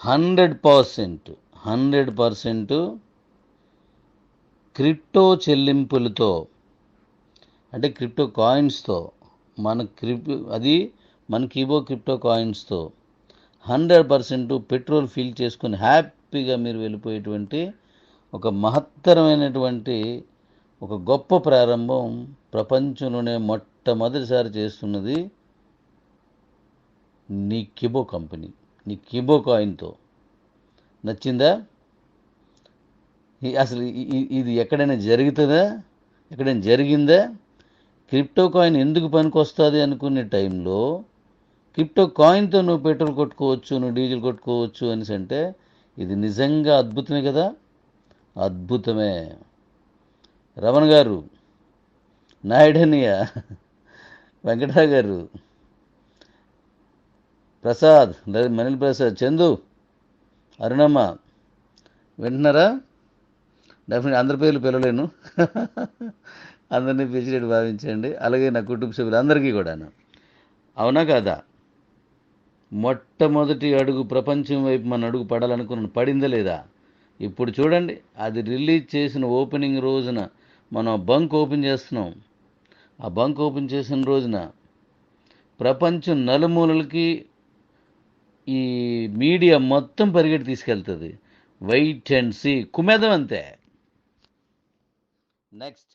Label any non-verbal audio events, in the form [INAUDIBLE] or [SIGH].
Hundred percent hundred percent crypto చెల్లింపులతో అంటే crypto కాయిన్స్తో మన క్రిప్ అది మన కీబో క్రిప్టో కాయిన్స్తో హండ్రెడ్ పర్సెంట్ పెట్రోల్ ఫిల్ చేసుకుని హ్యాపీగా మీరు వెళ్ళిపోయేటువంటి ఒక మహత్తరమైనటువంటి ఒక గొప్ప ప్రారంభం ప్రపంచంలోనే మొట్టమొదటిసారి చేస్తున్నది నీ కిబో కంపెనీ. నీ కిబో కాయిన్తో. నచ్చిందా? అసలు ఇది ఎక్కడైనా జరుగుతుందా? ఎక్కడైనా జరిగిందా? క్రిప్టో కాయిన్ ఎందుకు పనికొస్తుంది అనుకునే టైంలో క్రిప్టో కాయిన్తో నువ్వు పెట్రోల్ కొట్టుకోవచ్చు నువ్వు డీజిల్ కొట్టుకోవచ్చు అనేసి అంటే ఇది నిజంగా అద్భుతమే కదా? అద్భుతమే. రమణ గారు నాయుడనియ [LAUGHS] వెంకటరావు గారు ప్రసాద్ మనిల్ ప్రసాద్ చందు అరుణమ్మ. వింటున్నారా? డెఫినెట్ అందరి పేర్లు పిలవలేను. [LAUGHS] అందరినీ పిలిచినట్టు భావించండి. అలాగే నా కుటుంబ సభ్యులు అందరికీ కూడాను. అవునా కాదా? మొట్టమొదటి అడుగు ప్రపంచం వైపు మన అడుగు పడాలనుకున్నాను పడిందా లేదా? ఇప్పుడు చూడండి అది రిలీజ్ చేసిన ఓపెనింగ్ రోజున మనం బంక్ ఓపెన్ చేస్తున్నాం. ఆ బంక్ ఓపెన్ చేసిన రోజున ప్రపంచం నలుమూలలకి ఈ మీడియా మొత్తం పరిగెట్టి తీసుకెళ్తుంది వెయిట్ అండ్ సీ కుమేదం అంతే నెక్స్ట్